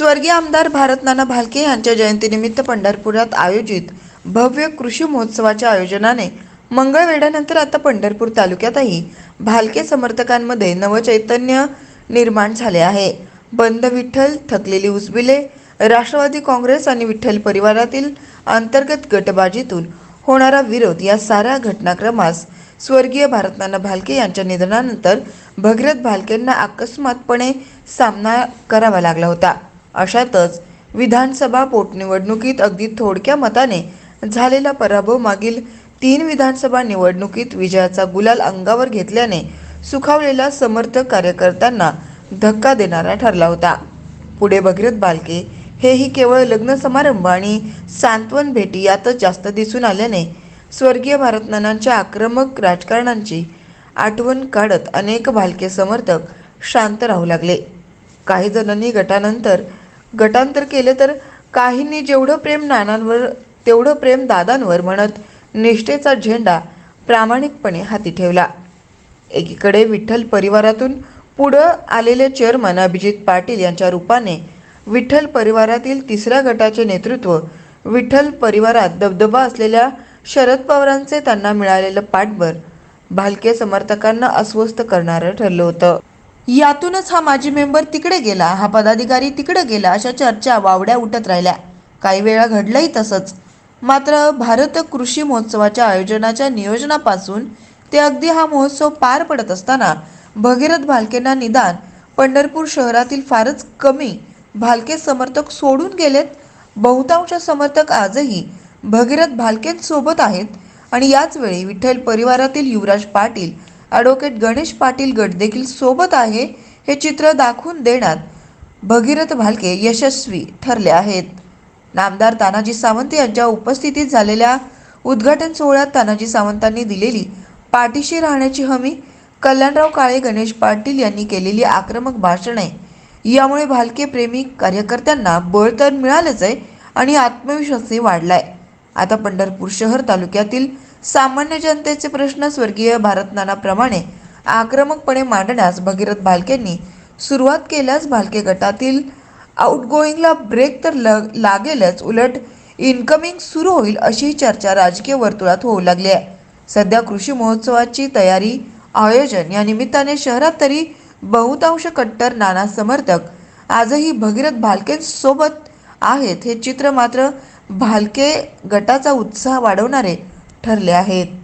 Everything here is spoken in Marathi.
स्वर्गीय आमदार भारतनाना भालके यांच्या जयंतीनिमित्त पंढरपुरात आयोजित भव्य कृषी महोत्सवाच्या आयोजनाने मंगळवेढ्यानंतर आता पंढरपूर तालुक्यातही भालके समर्थकांमध्ये नवचैतन्य निर्माण झाले आहे. बंद विठ्ठल थकलेली उसबिले राष्ट्रवादी काँग्रेस आणि विठ्ठल परिवारातील अंतर्गत गटबाजीतून होणारा विरोध या साऱ्या घटनाक्रमास स्वर्गीय भारतनाना भालके यांच्या निधनानंतर भगीरथ भालकेंना अकस्मातपणे सामना करावा लागला होता. अशातच विधानसभा पोटनिवडणुकीत अगदी थोडक्या मताने झालेला पराभव मागील तीन विधानसभा निवडणुकीत विजयाचा गुलाल अंगावर घेतल्याने सुखावलेला समर्थक कार्यकर्त्यांना धक्का देणारा ठरला होता. पुढे भगीरथ बालके हेही केवळ लग्न समारंभ आणि सांत्वन भेटी यातच जास्त दिसून आल्याने स्वर्गीय भारतनानांच्या आक्रमक राजकारणांची आठवण काढत अनेक भालके समर्थक शांत राहू लागले. काही जणांनी गटानंतर गटांतर केले तर काहींनी जेवढं प्रेम नानांवर तेवढं प्रेम दादांवर म्हणत निष्ठेचा झेंडा प्रामाणिकपणे हाती ठेवला. एकीकडे विठ्ठल परिवारातून पुढं आलेले चेअरमन अभिजित पाटील यांच्या रूपाने विठ्ठल परिवारातील तिसऱ्या गटाचे नेतृत्व विठ्ठल परिवारात दबदबा असलेल्या शरद पवारांचे त्यांना मिळालेलं पाठबळ भालके समर्थकांना अस्वस्थ करणारं ठरलं होतं. यातूनच हा माजी मेंबर तिकडे गेला. हा पदाधिकारी तिकडे गेला अशा चर्चा वावड्या उठत राहिल्या. काही वेळा घडलंही तसंच. मात्र भारत कृषी महोत्सवाच्या आयोजनाच्या नियोजनापासून ते अगदी हा महोत्सव पार पडत असताना भगीरथ भालकेंना निदान पंढरपूर शहरातील फारच कमी भालके समर्थक सोडून गेलेत. बहुतांश समर्थक आजही भगीरथ भालकेंसोबत आहेत आणि याच वेळी विठ्ठल परिवारातील युवराज पाटील ॲडव्होकेट गणेश पाटील गट देखील सोबत आहे हे चित्र दाखवून देण्यात भगीरथ भालके यशस्वी ठरले आहेत. नामदार तानाजी सावंत यांच्या उपस्थितीत झालेल्या उद्घाटन सोहळ्यात तानाजी सावंतांनी दिलेली पाठीशी राहण्याची हमी कल्याणराव काळे गणेश पाटील यांनी केलेली आक्रमक भाषणे. यामुळे भालके प्रेमी कार्यकर्त्यांना बळ तर मिळालंच आहे आणि आत्मविश्वासही वाढलाय. आता पंढरपूर शहर तालुक्यातील सामान्य जनतेचे प्रश्न स्वर्गीय भारतनानाप्रमाणे आक्रमकपणे मांडण्यास भगीरथ भालकेंनी सुरुवात केल्यास भालके गटातील आउटगोईंगला ब्रेक तर ल लागेलच उलट इनकमिंग सुरू होईल अशी चर्चा राजकीय वर्तुळात होऊ लागली आहे. सध्या कृषी महोत्सवाची तयारी आयोजन या निमित्ताने शहरात तरी बहुतांश कट्टर नाना समर्थक आजही भगीरथ भालकेंसोबत आहेत हे चित्र मात्र भालके गटाचा उत्साह वाढवणारे ठरले आहेत.